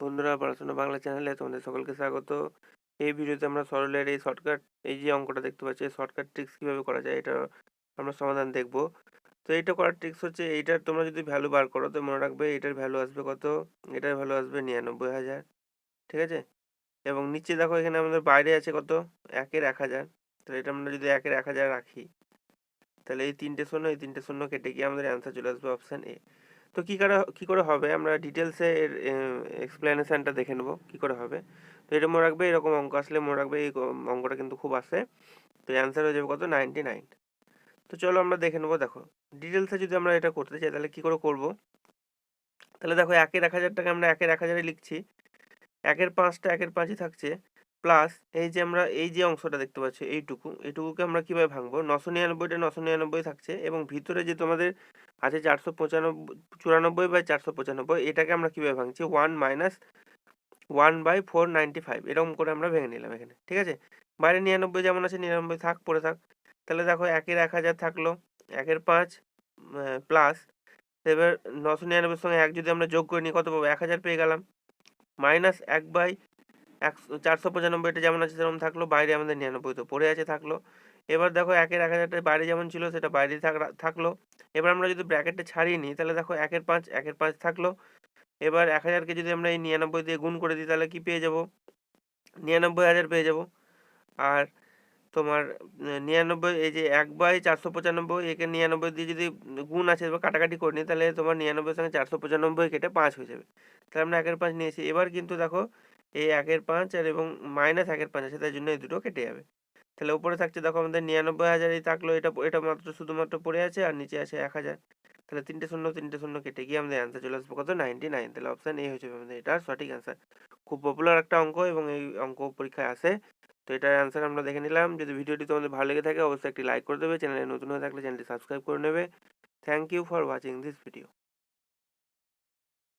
বন্ধুরা, পড়াশোনা বাংলা চ্যানেলে তোমাদের সকলকে স্বাগত। এই ভিডিওতে আমরা সরলের এই শর্টকাট, এই যে অঙ্কটা দেখতে পাচ্ছি, এই শর্টকাট ট্রিক্স কীভাবে করা যায় এটা আমরা সমাধান দেখব। তো এইটা করার ট্রিক্স হচ্ছে, এইটার তোমরা যদি ভ্যালু বার করো, তো মনে রাখবে এটার ভ্যালু আসবে কত? এটার ভ্যালু আসবে নিরানব্বই হাজার, ঠিক আছে? এবং নিচে দেখো এখানে আমাদের বাইরে আছে কত? একের এক হাজার। তো এটা আমরা যদি একের এক হাজার রাখি, তাহলে এই তিনটে শূন্য, এই তিনটে শূন্য কেটে গিয়ে আমাদের অ্যান্সার চলে আসবে অপশান এ তো কী করে কী করে হবে? আমরা ডিটেলসে এর এক্সপ্লেনেশানটা দেখে নেব, কী করে হবে? তো এটা মনে রাখবে, এরকম অঙ্ক আসলে মনে রাখবে, এই অঙ্কটা কিন্তু খুব আসে। তো অ্যান্সার হয়ে যাবে কত? নাইনটি নাইন তো চলো আমরা দেখে নেব, দেখো। ডিটেলসে যদি আমরা এটা করতে চাই, তাহলে কী করে করব? তাহলে দেখো, একের এক হাজার টাকা আমরা একের এক হাজারে লিখছি। একের পাঁচটা, একের পাঁচই থাকছে। প্লাস এই যে আমরা এই যে অংশটা দেখতে পাচ্ছি এইটুকু, এইটুকুকে আমরা কীভাবে ভাঙবো? নশো নিরানব্বইটা নশো নিরানব্বই থাকছে এবং ভিতরে যে তোমাদের আছে চারশো পঁচানব্বই, চুরানব্বই বাই চারশো পঁচানব্বই, এটাকে আমরা কীভাবে ভাঙছি? One minus one by four ninety five, এরকম করে আমরা ভেঙে নিলাম এখানে, ঠিক আছে? বাইরে নিরানব্বই যেমন আছে, নিরানব্বই থাক, পড়ে থাক। তাহলে দেখো একের এক হাজার থাকল, একের পাঁচ প্লাস এবার নশো নিরানব্বইয়ের সঙ্গে এক যদি আমরা যোগ করে নিই, কত পাবো? এক হাজার পেয়ে গেলাম। মাইনাস এক বাই একশো, চারশো পঁচানব্বইটা যেমন আছে সেরকম থাকল, বাইরে আমাদের নিরানব্বই তো পড়ে আছে থাকল। এবার দেখো একের এক হাজারটা বাইরে যেমন ছিল সেটা বাইরে থাকল। এবার আমরা যদি ব্র্যাকেটটা ছাড়িয়ে নিই, তাহলে দেখো একের পাঁচ একের পাঁচ থাকল। এবার এক হাজারকে যদি আমরা এই নিরানব্বই দিয়ে গুণ করে দিই, তাহলে কি পেয়ে যাব? নিরানব্বই হাজার পেয়ে যাব। আর তোমার নিরানব্বই, এই যে এক বাই চারশো পঁচানব্বই, একে নিরানব্বই দিয়ে যদি গুণ আছে, এবার কাটাকাটি করে নিই, তাহলে তোমার নিরানব্বই সঙ্গে চারশো পঁচানব্বই কেটে পাঁচ হয়ে যাবে। তাহলে আমরা একের পাঁচ নিয়েছি। এবার কিন্তু দেখো এই একের পাঁচ আর এবং মাইনাস একের পাঁচ আছে, তাই জন্য এই দুটো কেটে যাবে। তাহলে উপরে থাকছে দেখো আমাদের নিরানব্বই হাজারই থাকল, এটা এটা মাত্র শুধুমাত্র পড়ে আছে আর নিচে আছে এক হাজার। তাহলে তিনটে শূন্য তিনটে শূন্য কেটে গিয়ে আমাদের অ্যান্সার চলে আসবে কত? নাইনটি নাইন তাহলে অপশান এ হচ্ছে আমাদের, এটার সঠিক অ্যান্সার খুব পপুলার একটা অঙ্ক এবং এই অঙ্ক পরীক্ষায় আসে তো এটার অ্যান্সার আমরা দেখে নিলাম। যদি ভিডিওটি তোমাদের ভালো লেগে থাকে, অবশ্যই একটি লাইক করে দেবে। চ্যানেলে নতুন হয়ে থাকলে চ্যানেলটি সাবস্ক্রাইব করে নেবে। Thank you for watching this video